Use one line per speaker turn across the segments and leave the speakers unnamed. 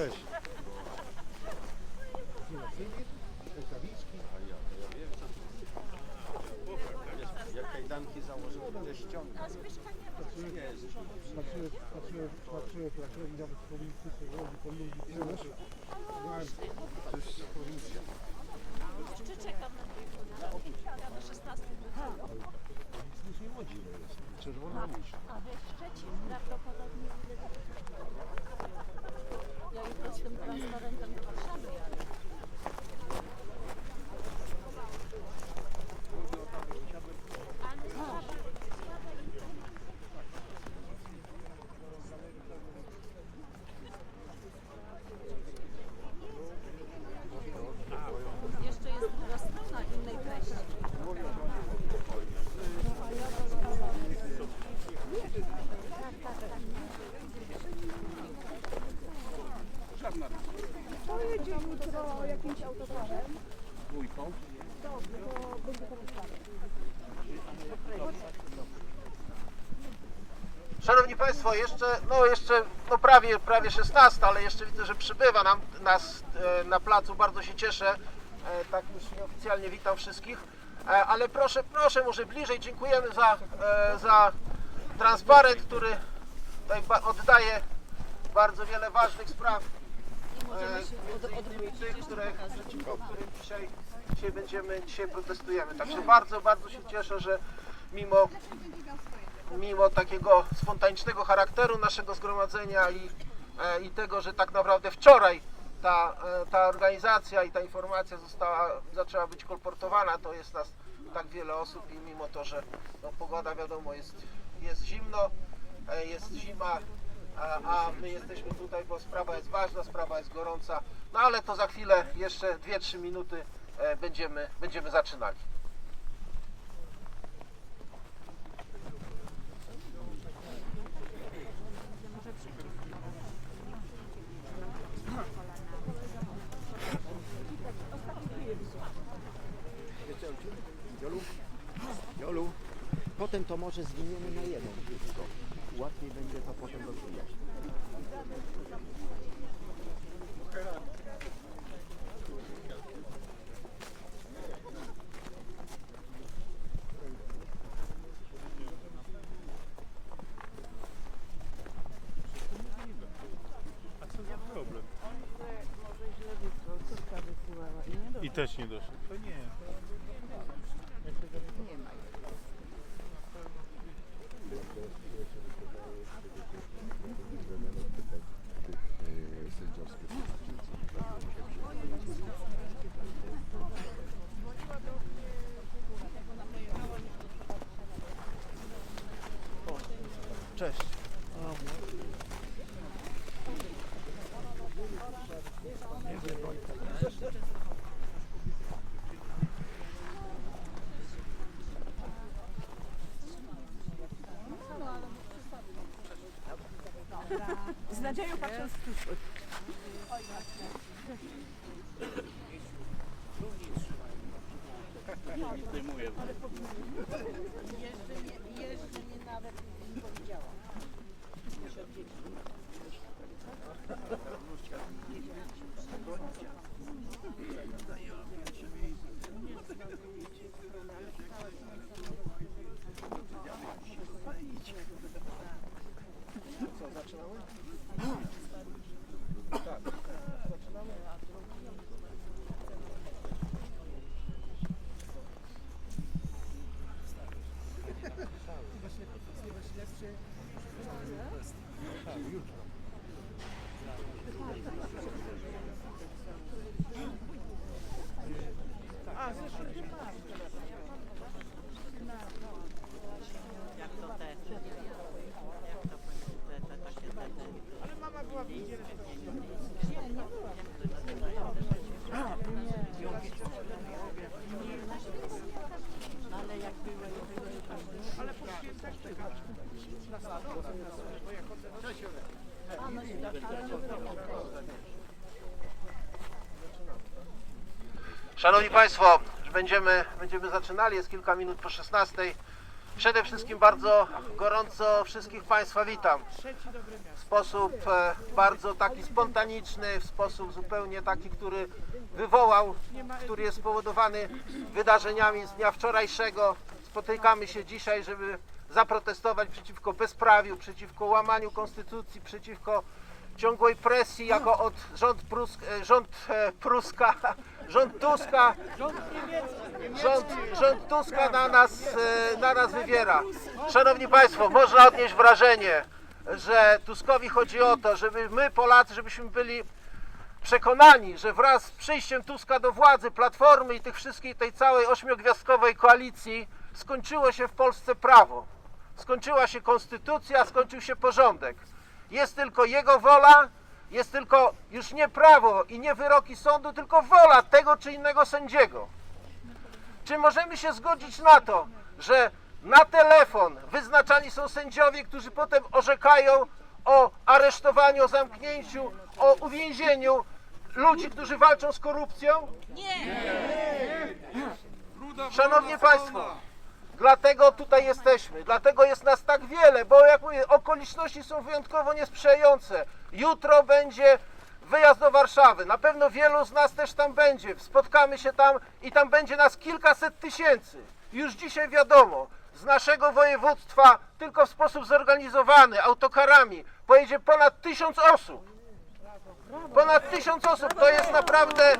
Cześć.
Jak kajdanki założył, będę ściągnął.
Patrzyłem, patrzyłem, patrzyłem, patrzyłem i nawet politycy robi to ludzi przynosz. To jest policja.
Jeszcze czekam na tej Ja do 16.
Nic nie łodzi jest. Czerwona łódź.
A we Szczecin prawdopodobnie Ja jutro z tym transparentem do Warszawy jadę. Ale słaba, słaba Jeszcze jest druga strona innej treści.
Pojedzie jutro jakimś autokarem.
Dwójką.
Dobrze, to będzie porozmawiać.
Państwo, jeszcze, no jeszcze, no prawie, prawie 16, ale jeszcze widzę, że przybywa nam nas e, na placu, bardzo się cieszę. E, Tak już nieoficjalnie witam wszystkich. E, Ale proszę, proszę może bliżej, dziękujemy za, za transparent, który tutaj oddaje bardzo wiele ważnych spraw. Między innymi tych, które, przeciwko którym dzisiaj, dzisiaj będziemy, dzisiaj protestujemy. Także bardzo, bardzo się cieszę, że mimo mimo takiego spontanicznego charakteru naszego zgromadzenia i, e, i tego, że tak naprawdę wczoraj ta, e, ta organizacja i ta informacja została, zaczęła być kolportowana, to jest nas tak wiele osób i mimo to, że no, pogoda wiadomo jest, jest zimno, e, jest zima, a, a my jesteśmy tutaj, bo sprawa jest ważna, sprawa jest gorąca, no ale to za chwilę, jeszcze 2-3 minuty będziemy, będziemy zaczynali.
Potem to może zwiniemy na jeden tylko. Łatwiej będzie to potem rozwijać.
I też nie doszedł. To nie.
Cześć.
Z nadzieją patrząc w przyszłość.
Jeszcze
Szanowni Państwo, będziemy, będziemy zaczynali, jest kilka minut po 16. Przede wszystkim bardzo gorąco wszystkich Państwa witam. W sposób e, bardzo taki spontaniczny, w sposób zupełnie taki, który wywołał, który jest spowodowany wydarzeniami z dnia wczorajszego. Spotykamy się dzisiaj, żeby zaprotestować przeciwko bezprawiu, przeciwko łamaniu konstytucji, przeciwko ciągłej presji, jako od rząd, Prusk, e, rząd e, Pruska, rząd Tuska, rząd, rząd Tuska na nas, e, na nas wywiera. Szanowni Państwo, można odnieść wrażenie, że Tuskowi chodzi o to, żeby my Polacy, żebyśmy byli przekonani, że wraz z przyjściem Tuska do władzy, Platformy i tych wszystkich, tej całej ośmiogwiazdkowej koalicji skończyło się w Polsce prawo. Skończyła się konstytucja, skończył się porządek. Jest tylko jego wola, jest tylko już nie prawo i nie wyroki sądu, tylko wola tego czy innego sędziego. Czy możemy się zgodzić na to, że na telefon wyznaczani są sędziowie, którzy potem orzekają o aresztowaniu, o zamknięciu, o uwięzieniu ludzi, którzy walczą z korupcją? Nie! Szanowni Państwo, dlatego tutaj jesteśmy, dlatego jest nas tak wiele, bo jak mówię, okoliczności są wyjątkowo niesprzyjające. Jutro będzie wyjazd do Warszawy. Na pewno wielu z nas też tam będzie. Spotkamy się tam i tam będzie nas kilkaset tysięcy. Już dzisiaj wiadomo, z naszego województwa tylko w sposób zorganizowany, autokarami, pojedzie ponad tysiąc osób. Ponad tysiąc osób to jest naprawdę e,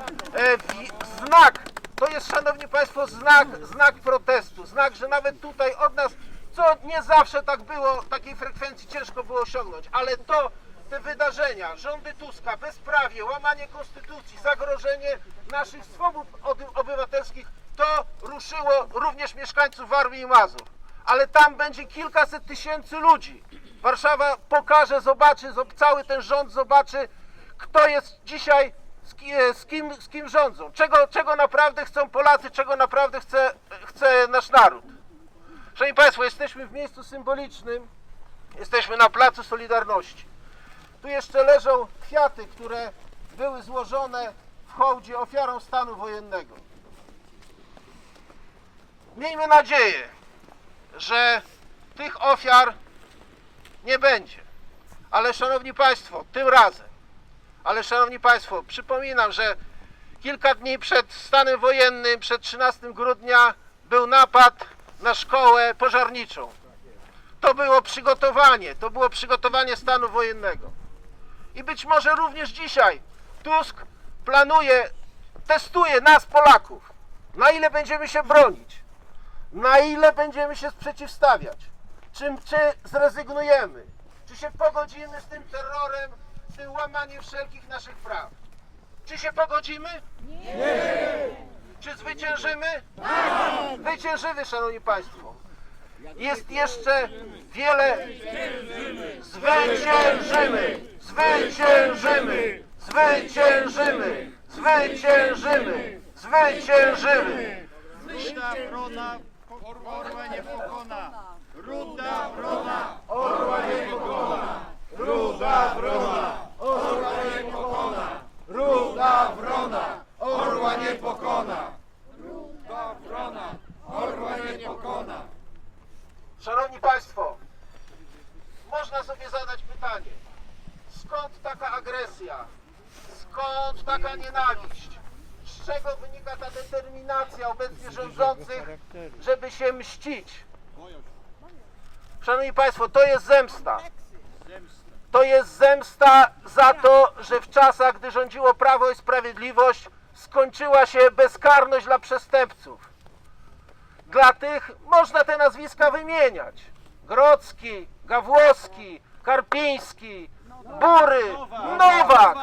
znak. To jest, szanowni państwo, znak, znak protestu. Znak, że nawet tutaj od nas, co nie zawsze tak było, takiej frekwencji ciężko było osiągnąć, ale to, te wydarzenia, rządy Tuska, bezprawie, łamanie konstytucji, zagrożenie naszych swobód obywatelskich, to ruszyło również mieszkańców Warmii i Mazur. Ale tam będzie kilkaset tysięcy ludzi. Warszawa pokaże, zobaczy, zob- cały ten rząd zobaczy, kto jest dzisiaj, z e, z kim, z kim rządzą, czego, czego naprawdę chcą Polacy, czego naprawdę chce, chce nasz naród. Szanowni Państwo, jesteśmy w miejscu symbolicznym, jesteśmy na Placu Solidarności. Tu jeszcze leżą kwiaty, które były złożone w hołdzie ofiarom stanu wojennego. Miejmy nadzieję, że tych ofiar nie będzie. Ale szanowni Państwo, tym razem, ale szanowni Państwo, przypominam, że kilka dni przed stanem wojennym, przed 13 grudnia był napad na szkołę pożarniczą. To było przygotowanie, to było przygotowanie stanu wojennego. I być może również dzisiaj Tusk planuje, testuje nas Polaków, na ile będziemy się bronić, na ile będziemy się przeciwstawiać, czym czy zrezygnujemy, czy się pogodzimy z tym terrorem, łamaniem wszelkich naszych praw. Czy się pogodzimy? Nie! Czy zwyciężymy? Tak! Zwyciężymy, szanowni państwo. Jest jeszcze wiele. Zwyciężymy! Zwyciężymy! Zwyciężymy! Zwyciężymy! Zwyciężymy!
Ruda wrona, orła nie pokona. Ruda wrona,
Ruda wrona! Orła nie pokona! Szanowni Państwo, można sobie zadać pytanie, skąd taka agresja, skąd taka nienawiść, z czego wynika ta determinacja obecnie rządzących, żeby się mścić? Szanowni Państwo, to jest zemsta. To jest zemsta za to, że w czasach, gdy rządziło Prawo i Sprawiedliwość, skończyła się bezkarność dla przestępców. Dla tych można te nazwiska wymieniać. Grodzki, Gawłowski, Karpiński, Bury, Nowak.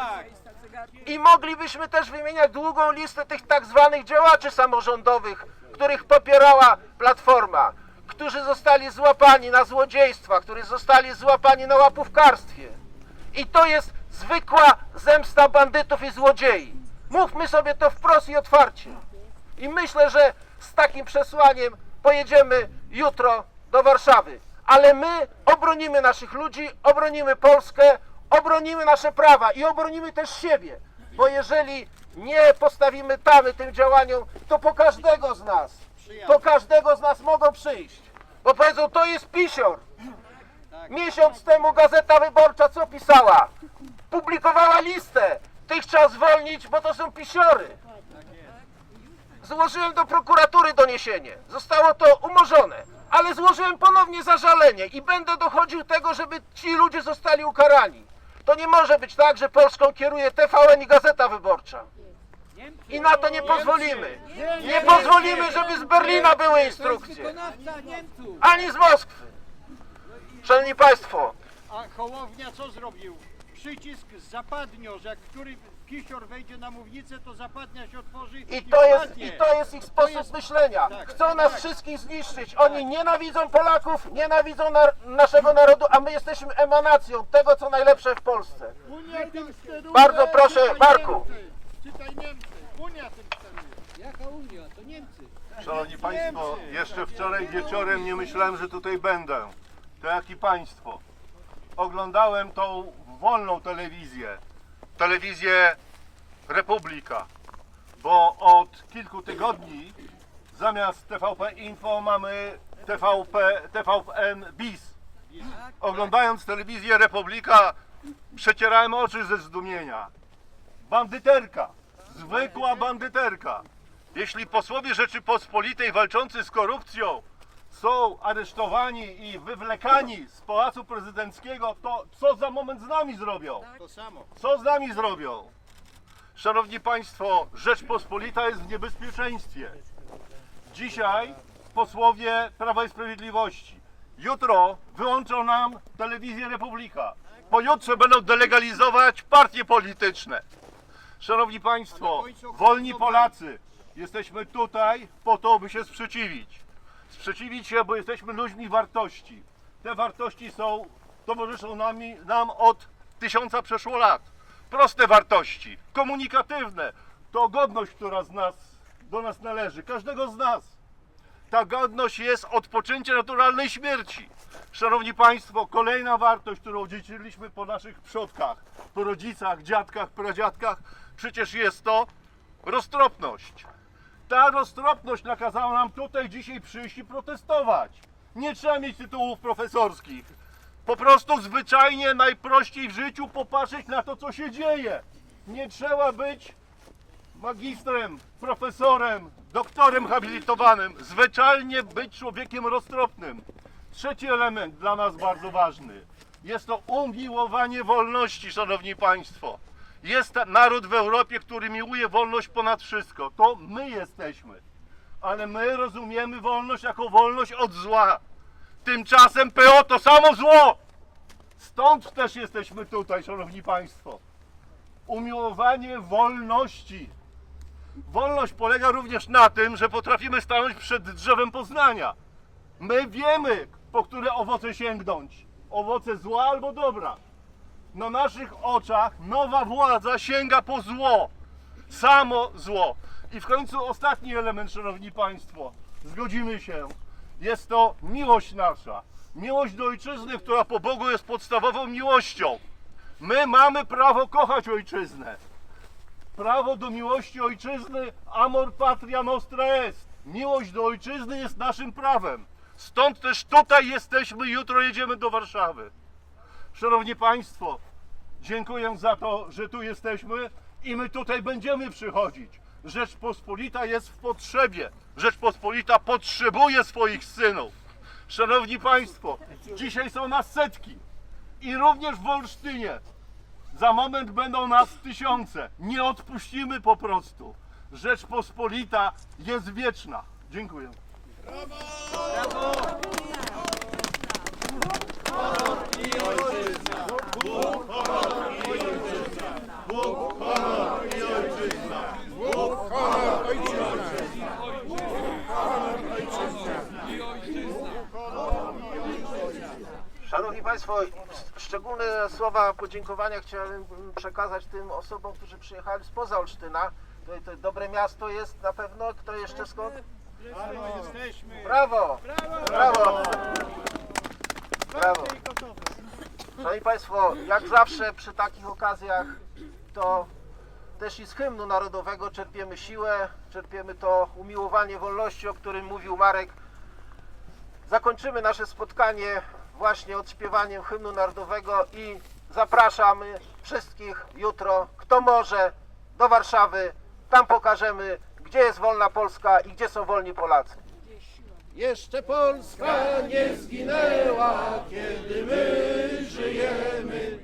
I moglibyśmy też wymieniać długą listę tych tak zwanych działaczy samorządowych, których popierała Platforma, którzy zostali złapani na złodziejstwach, którzy zostali złapani na łapówkarstwie. I to jest zwykła zemsta bandytów i złodziei. Mówmy sobie to wprost i otwarcie. I myślę, że z takim przesłaniem pojedziemy jutro do Warszawy. Ale my obronimy naszych ludzi, obronimy Polskę, obronimy nasze prawa i obronimy też siebie. Bo jeżeli nie postawimy tamy tym działaniom, to po każdego z nas, po każdego z nas mogą przyjść. Bo powiedzą, to jest pisior. Miesiąc temu Gazeta Wyborcza co pisała? Publikowała listę. Tych trzeba zwolnić, bo to są pisiory. Złożyłem do prokuratury doniesienie. Zostało to umorzone. Ale złożyłem ponownie zażalenie i będę dochodził tego, żeby ci ludzie zostali ukarani. To nie może być tak, że Polską kieruje TVN i Gazeta Wyborcza. I na to nie pozwolimy. Nie pozwolimy, żeby z Berlina były instrukcje. Ani z Moskwy. Szanowni Państwo,
A Hołownia co zrobił? Przycisk zapadnio, że jak który kisior wejdzie na mównicę, to zapadnia się otworzy
I to jest, i to jest ich sposób
jest-
myślenia.
tak,
Chcą nas
tak.
wszystkich zniszczyć. Oni nienawidzą Polaków, nienawidzą nar- naszego narodu, a my jesteśmy emanacją tego, co najlepsze w Polsce. Bardzo proszę, Marku.
Czytaj Niemcy. Unia tym steruje.
Szanowni Państwo, jeszcze wczoraj wieczorem nie myślałem, że tutaj będę. To jak i Państwo. Oglądałem tą wolną telewizję. Telewizję Republika. Bo od kilku tygodni zamiast TVP Info mamy TVP, TVN BIS. Oglądając telewizję Republika przecierałem oczy ze zdumienia. Bandyterka. Zwykła bandyterka. Jeśli posłowie Rzeczypospolitej walczący z korupcją są aresztowani i wywlekani z Pałacu Prezydenckiego, to co za moment z nami zrobią?
To samo.
Co z nami zrobią? Szanowni Państwo, Rzeczpospolita jest w niebezpieczeństwie. Dzisiaj posłowie Prawa i Sprawiedliwości. Jutro wyłączą nam telewizję Republika. Pojutrze będą delegalizować partie polityczne. Szanowni Państwo, wolni Polacy, jesteśmy tutaj po to, by się sprzeciwić. Sprzeciwić się, bo jesteśmy ludźmi wartości. Te wartości są, towarzyszą nami, nam od tysiąca przeszło lat. Proste wartości, komunikatywne. To godność, która z nas, do nas należy, każdego z nas. Ta godność jest odpoczęcie naturalnej śmierci. Szanowni Państwo, kolejna wartość, którą odziedziczyliśmy po naszych przodkach, po rodzicach, dziadkach, pradziadkach, przecież jest to roztropność. Ta roztropność nakazała nam tutaj dzisiaj przyjść i protestować. Nie trzeba mieć tytułów profesorskich. Po prostu zwyczajnie najprościej w życiu popatrzeć na to, co się dzieje. Nie trzeba być magistrem, profesorem, doktorem habilitowanym. Zwyczajnie być człowiekiem roztropnym. Trzeci element dla nas bardzo ważny. Jest to umiłowanie wolności, szanowni państwo. Jest naród w Europie, który miłuje wolność ponad wszystko. To my jesteśmy. Ale my rozumiemy wolność jako wolność od zła. Tymczasem PO to samo zło. Stąd też jesteśmy tutaj, szanowni państwo. Umiłowanie wolności. Wolność polega również na tym, że potrafimy stanąć przed drzewem poznania. My wiemy, po które owoce sięgnąć. Owoce zła albo dobra. Na naszych oczach nowa władza sięga po zło. Samo zło. I w końcu ostatni element, szanowni państwo. Zgodzimy się. Jest to miłość nasza. Miłość do ojczyzny, która po Bogu jest podstawową miłością. My mamy prawo kochać ojczyznę. Prawo do miłości ojczyzny, amor patria nostra est. Miłość do ojczyzny jest naszym prawem. Stąd też tutaj jesteśmy, jutro jedziemy do Warszawy. Szanowni Państwo, dziękuję za to, że tu jesteśmy i my tutaj będziemy przychodzić. Rzeczpospolita jest w potrzebie. Rzeczpospolita potrzebuje swoich synów. Szanowni Państwo, dzisiaj są nas setki i również w Olsztynie. Za moment będą nas tysiące. Nie odpuścimy po prostu. Rzeczpospolita jest wieczna. Dziękuję.
Honor i
Szanowni Państwo, szczególne słowa podziękowania chciałem przekazać tym osobom, którzy przyjechali spoza Olsztyna. To, to dobre miasto jest na pewno. Kto jeszcze skąd?
Brawo!
Brawo! Brawo! Brawo! Szanowni Państwo, jak zawsze przy takich okazjach to też i z hymnu narodowego czerpiemy siłę, czerpiemy to umiłowanie wolności, o którym mówił Marek. Zakończymy nasze spotkanie właśnie odśpiewaniem hymnu narodowego i zapraszamy wszystkich jutro, kto może, do Warszawy. Tam pokażemy, gdzie jest wolna Polska i gdzie są wolni Polacy. Jeszcze Polska nie zginęła, kiedy my żyjemy.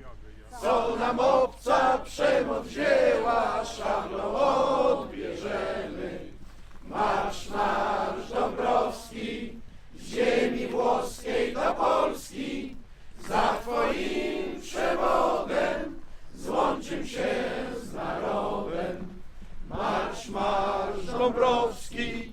Co nam obca przemoc wzięła, szablą odbierzemy. Marsz, marsz Dąbrowski, z ziemi włoskiej do Polski, za Twoim przewodem złączym się z narodem. Marsz, marsz Dąbrowski,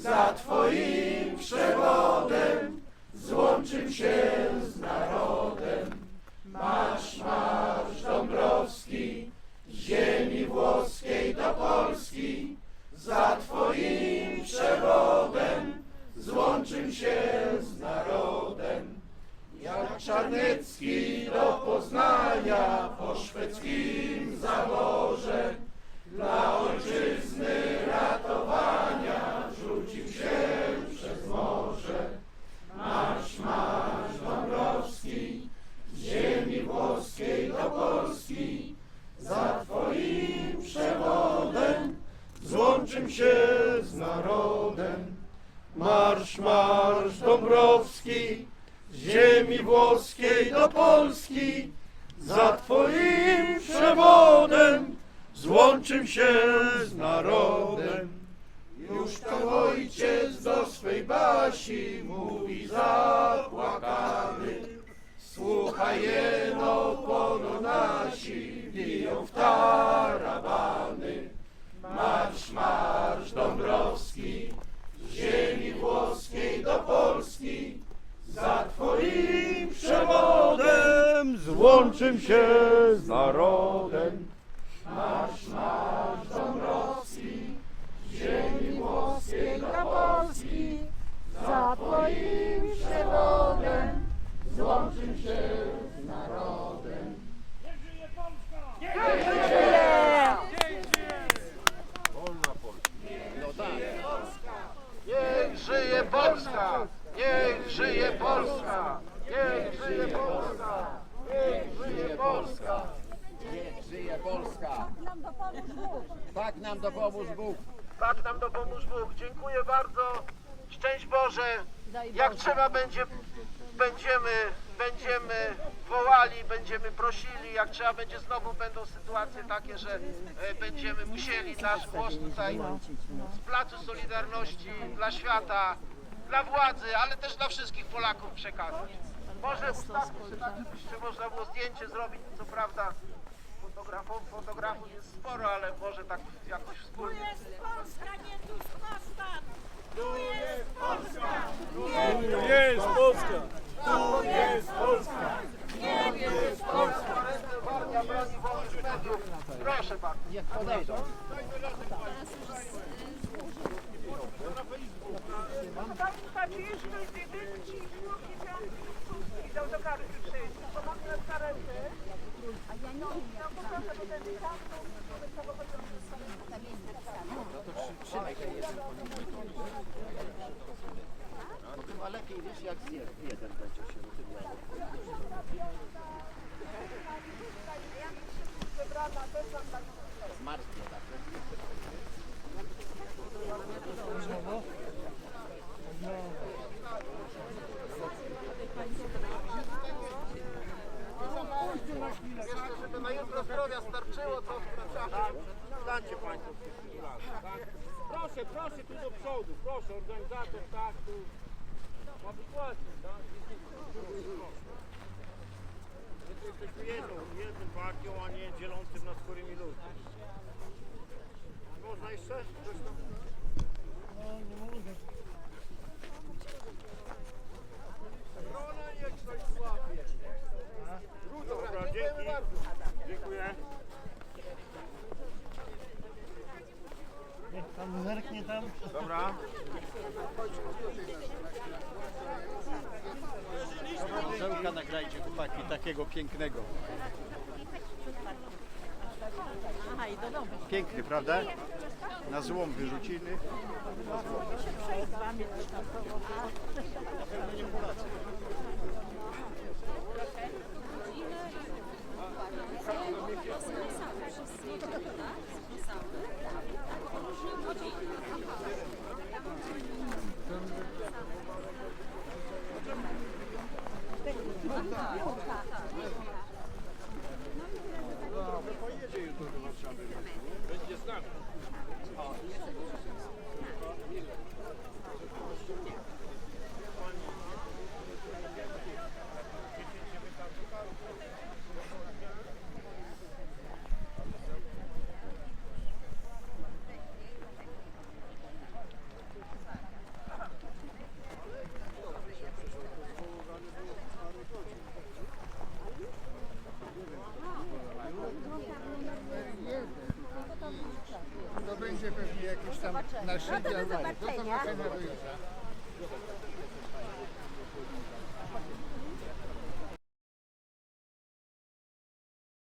za Twoim przewodem złączym się z narodem. Marsz, marsz Dąbrowski, ziemi włoskiej do Polski, za Twoim przewodem złączym się z narodem. Jak Czarnecki do Poznania po szwedzkim zaborze, złączym się z narodem. Marsz, marsz Dąbrowski, ziemi włoskiej do Polski, za Twoim przewodem się z narodem. Niech żyje Polska! Niech żyje Polska! Niech żyje Polska! Niech żyje Polska!
Niech żyje Polska.
Nam dopomóż Bóg.
Tak nam dopomóż Bóg.
Tak nam dopomóż Bóg. Dziękuję bardzo. Szczęść Boże. Jak trzeba będzie, będziemy, będziemy wołali, będziemy prosili. Jak trzeba będzie znowu będą sytuacje takie, że e, będziemy musieli nasz głos tutaj z Placu Solidarności dla świata, dla władzy, ale też dla wszystkich Polaków przekazać. Może ustawmy się tak, można było zdjęcie zrobić, co prawda fotografów, fotografów jest sporo, ale może tak jakoś
Tu
wspólnie.
jest Polska, nie Tuskostan. Tu jest Polska.
Jest Polska!
Tu jest Polska. Nie jest Polska.
Gwardia broni wolnych mediów. Proszę bardzo.
Niech podejdą.
Pamiętacie jeszcze, gdy ci z autokary przyjść, to mam teraz karety. No, bo ten tam,
No chyba lepiej wiesz jak z jeden, jeden będzie się rozumiał. Zmarznie tak.
Proszę tu do przodu, proszę, organizator, tak, tu. Ma być ładnie, tak? My tu jesteśmy jedną, jedną partią, a nie dzielącym nas chorymi ludźmi. Można jeszcze? Coś tam? Strona niech ktoś złapie. Dobra, dzięki. Dziękuję.
Niech pan zerknie tam.
Dobra.
Żelka nagrajcie chłopaki, takiego pięknego.
Aha, i do domu.
Piękny, prawda? Na złom wyrzucili.
Z wami to tam
To będzie pewnie jakieś tam na szybie. Do zobaczenia do jutra.